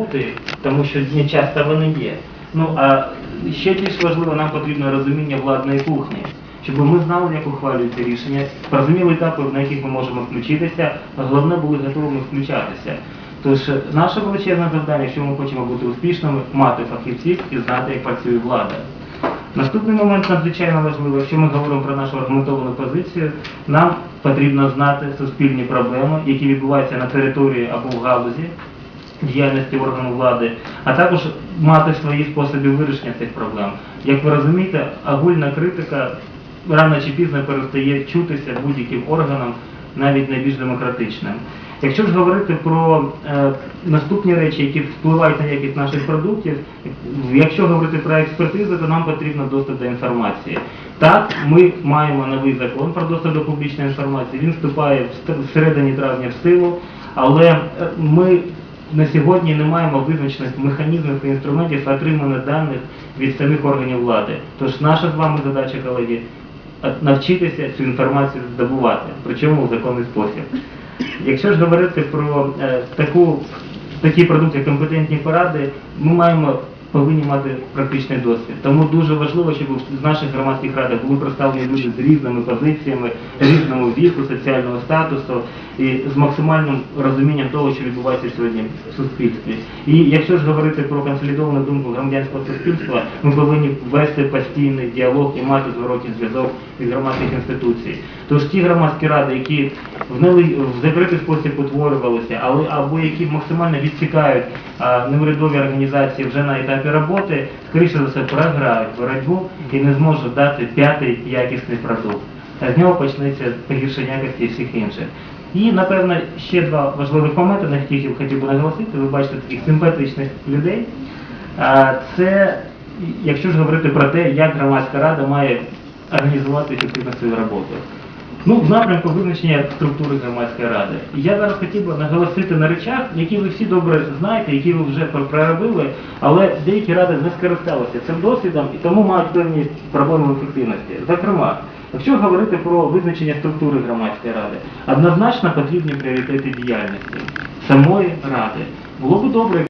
бути, тому що не часто вони є. Ну а ще більш важливо, нам потрібно розуміння владної кухні, щоб ми знали, як ухвалюються рішення, розуміли етапи, на яких ми можемо включитися, а головне були готовими включатися. Тож наше величезне завдання, якщо ми хочемо бути успішними, мати фахівців і знати, як працює влада. Наступний момент надзвичайно важливий. Якщо ми говоримо про нашу аргументовану позицію, нам потрібно знати суспільні проблеми, які відбуваються на території або в галузі діяльності органу влади, а також мати свої способи вирішення цих проблем. Як ви розумієте, агульна критика рано чи пізно перестає чутися будь-яким органам, навіть найбільш демократичним. Якщо ж говорити про е, наступні речі, які впливають на якість наших продуктів, якщо говорити про експертизу, то нам потрібно доступ до інформації. Так, ми маємо новий закон про доступ до публічної інформації. Він вступає в середині травня в силу, але е, ми на сьогодні не маємо визначених механізмів і інструментів отримання даних від самих органів влади. Тож наша з вами задача, колеги, навчитися цю інформацію здобувати, причому в законний спосіб. Якщо ж говорити про е, таку, такі продукти, компетентні поради, ми маємо повинні мати практичний досвід. Тому дуже важливо, щоб в наших громадських радах були представлені люди з різними позиціями, різного віку, соціального статусу і з максимальним розумінням того, що відбувається сьогодні в суспільстві. І якщо ж говорити про консолідовану думку громадянського суспільства, ми повинні вести постійний діалог і мати зворотній зв'язок від громадських інституцій. Тож ті громадські ради, які в, нели- в закритий спосіб утворювалися, але або які максимально відсікають а, неурядові організації вже на етапі роботи, скоріше за все програють боротьбу і не зможуть дати п'ятий якісний продукт. А з нього почнеться погіршення якості всіх інших. І, напевно, ще два важливих моменти, на які я хотів би наголосити. Ви бачите таких симпатичних людей. Це, якщо ж говорити про те, як громадська рада має організувати ефективно свою роботу. Ну, в напрямку визначення структури громадської ради. Я зараз хотів би наголосити на речах, які ви всі добре знаєте, які ви вже проробили, але деякі ради не скористалися цим досвідом і тому мають певні проблеми в ефективності. Зокрема, якщо говорити про визначення структури громадської ради, однозначно потрібні пріоритети діяльності самої ради. Було б добре,